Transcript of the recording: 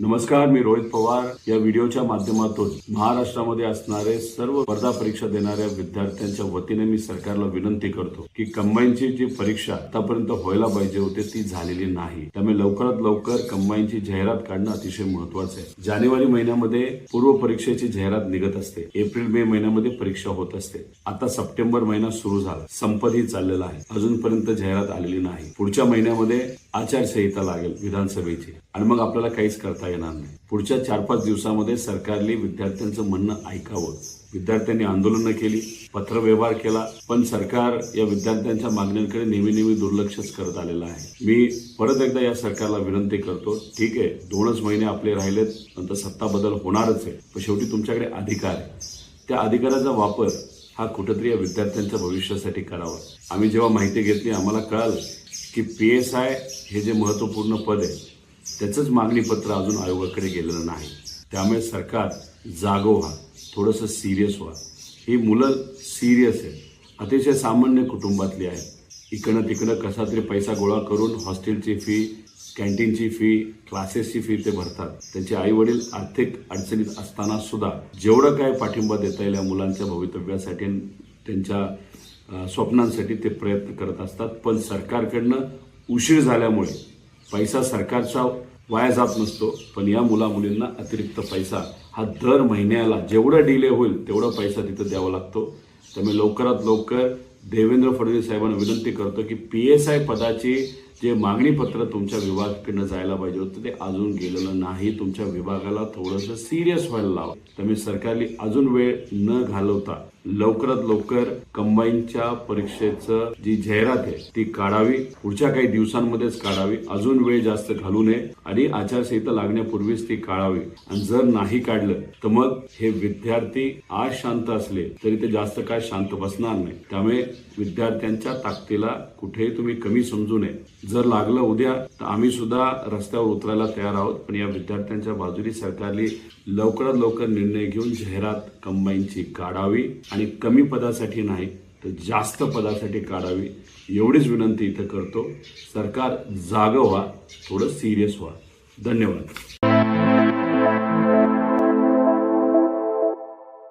नमस्कार मी रोहित पवार. या व्हिडिओच्या माध्यमातून महाराष्ट्रामध्ये असणारे सर्व स्पर्धा परीक्षा देणाऱ्या विद्यार्थ्यांच्या वतीने मी सरकारला विनंती करतो की कंबाईनची जी परीक्षा आतापर्यंत व्हायला पाहिजे होती ती झालेली नाही. त्यामुळे लवकरात लवकर कंबाईनची जाहिरात काढणं अतिशय महत्वाचं आहे. जानेवारी महिन्यामध्ये पूर्व परीक्षेची जाहिरात निघत असते. एप्रिल मे महिन्यामध्ये परीक्षा होत असते. आता सप्टेंबर महिना सुरू झाला. संपतही चाललेला आहे. अजूनपर्यंत जाहिरात आलेली नाही. पुढच्या महिन्यामध्ये आचारसंहिता लागेल विधानसभेची. आणि मग आपल्याला काहीच करता येणार नाही. पुढच्या चार पाच दिवसामध्ये सरकारने विद्यार्थ्यांचं म्हणणं ऐकावं. विद्यार्थ्यांनी आंदोलनं केली पत्रव्यवहार केला पण सरकार या विद्यार्थ्यांच्या मागण्यांकडे नेहमी नेहमी दुर्लक्षच करत आलेलं आहे. मी परत एकदा या सरकारला विनंती करतो ठीक आहे दोनच महिने आपले राहिलेत नंतर सत्ता बदल होणारच आहे पण शेवटी तुमच्याकडे अधिकार आहे. त्या अधिकाराचा वापर हा कुठेतरी या विद्यार्थ्यांच्या भविष्यासाठी करावा. आम्ही जेव्हा माहिती घेतली आम्हाला कळालं की पी एस आय हे जे महत्त्वपूर्ण पद आहे त्याचंच मागणीपत्र अजून आयोगाकडे गेलेलं नाही. त्यामुळे सरकार जागो व्हा थोडंसं सिरियस व्हा. ही मुलं सिरियस आहेत. अतिशय सामान्य कुटुंबातली आहेत. इकडं तिकडं कसा तरी पैसा गोळा करून हॉस्टेलची फी कॅन्टीनची फी क्लासेसची फी ते भरतात. त्यांचे आई वडील आर्थिक अडचणीत असताना सुद्धा जेवढं काय पाठिंबा देता येईल या मुलांच्या भवितव्यासाठी त्यांच्या स्वप्नांसाठी ते प्रयत्न करत असतात. पण सरकारकडनं उशीर झाल्यामुळे पैसा सरकारचा वाया जात नसतो. पण या मुला मुलींना अतिरिक्त पैसा हा दर महिन्याला जेवढं डिले होईल तेवढा पैसा तिथं द्यावा लागतो. त्यामुळे लवकरात लवकर देवेंद्र फडणवीस साहेबांना विनंती करतो की पी एस आय पदाची जे मागणी पत्र तुमच्या विभागाकडनं जायला पाहिजे होतं ते अजून गेलेलं नाही. तुमच्या विभागाला थोडंसं सिरियस व्हायला लावा. त्यामुळे सरकारने अजून वेळ न घालवता लवकरात लवकर कंबाईनच्या परीक्षेचं जी जाहिरात आहे ती काढावी. पुढच्या काही दिवसांमध्येच काढावी. अजून वेळ जास्त घालू नये आणि आचारसंहिता लागण्यापूर्वीच ती काढावी. आणि जर नाही काढलं तर मग हे विद्यार्थी आज शांत असले तरी ते जास्त काय शांत बसणार नाही. त्यामुळे विद्यार्थ्यांच्या ताकदीला कुठेही तुम्ही कमी समजू नये. जर लागलं उद्या तर आम्ही सुद्धा रस्त्यावर उतरायला तयार आहोत. पण या विद्यार्थ्यांच्या बाजूने सरकारने लवकरात लवकर निर्णय घेऊन जाहिरात कंबाईनची काढावी. आणि कमी पदासाठी नाही तर जास्त पदासाठी काढावी एवढीच विनंती इथं करतो. सरकार जागं व्हा थोडं सिरियस व्हा. धन्यवाद.